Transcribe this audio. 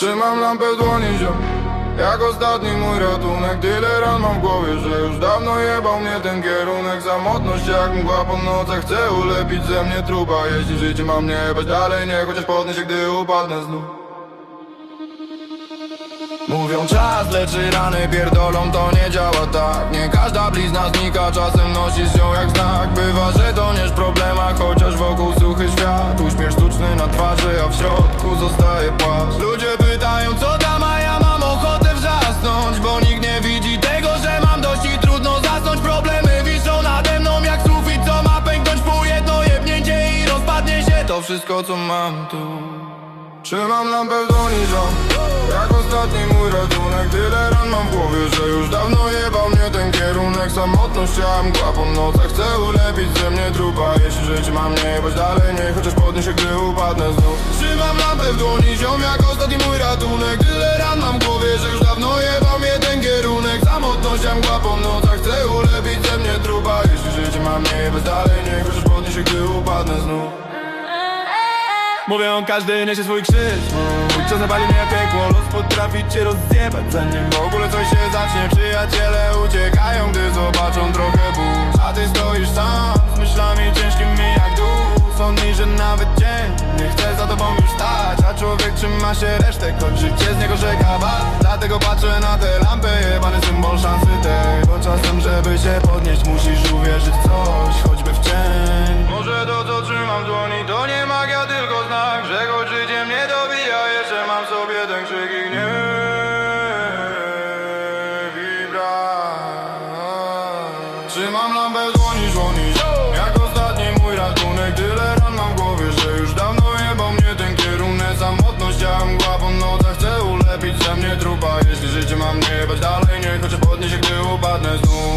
Trzymam lampę w dłoni ziom. Jak ostatni mój ratunek Tyle ran mam w głowie, że już dawno jebał mnie ten kierunek. Samotność jak mgła po nocach Chcę ulepić ze mnie trupa. Jeśli życie mam nie jebać dalej Nie chociaż podnieść się, gdy upadnę znów Mówią czas leczy rany, pierdolą to nie działa tak. Nie każda blizna znika, czasem nosisz ją jak znak. Bywa, że toniesz w problemach, To wszystko co mam tu. Trzymam w dłoni ziom Jak ostatni mój ratunek. Tyle ran mam w głowie, że już dawno jebał mnie ten kierunek. Samotność ja mgła po nocach Chcę ulepić ze mnie trupa. Jeśli życie mam nie jebać dalej Nie chociaż podnieść się, gdy upadnę znów. Trzymam w dłoni ziom Jak ostatni mój ratunek. Tyle ran mam w głowie, że już dawno jebał mnie ten kierunek. Samotność ja mgła po nocach Chcę ulepić ze mnie trupa. Jeśli życie mam nie jebać dalej Nie chociaż podnieść się, gdy upadnę znów Mówią, każdy niesie swój krzyż. Czas napali mnie piekło. Los potrafi cię rozjebać Zanim w ogóle coś się zacznie. Przyjaciele uciekają, gdy zobaczą trochę ból A ty stoisz sam Z myślami ciężkimi jak dół. Sądni, że nawet dzień Nie chce za tobą już stać. A człowiek trzyma się resztek Choć życie z niego rzeka Dlatego patrzę na tę lampę Jebany symbol szansy tej Bo czasem, żeby się podnieść Musisz uwierzyć w coś życie mnie dobija Jeszcze mam sobie ten krzyk i gniew i brak Trzymam lampę w dłoni, dłoni Jak ostatni mój ratunek Tyle ran mam w głowie, że już dawno jebał mnie ten kierunek. Samotność, ja mgła po Chcę ulepić. Ze mnie trupa Jeśli życie mam nie jebać dalej Nie chociaż podnieść się, gdy upadnę znów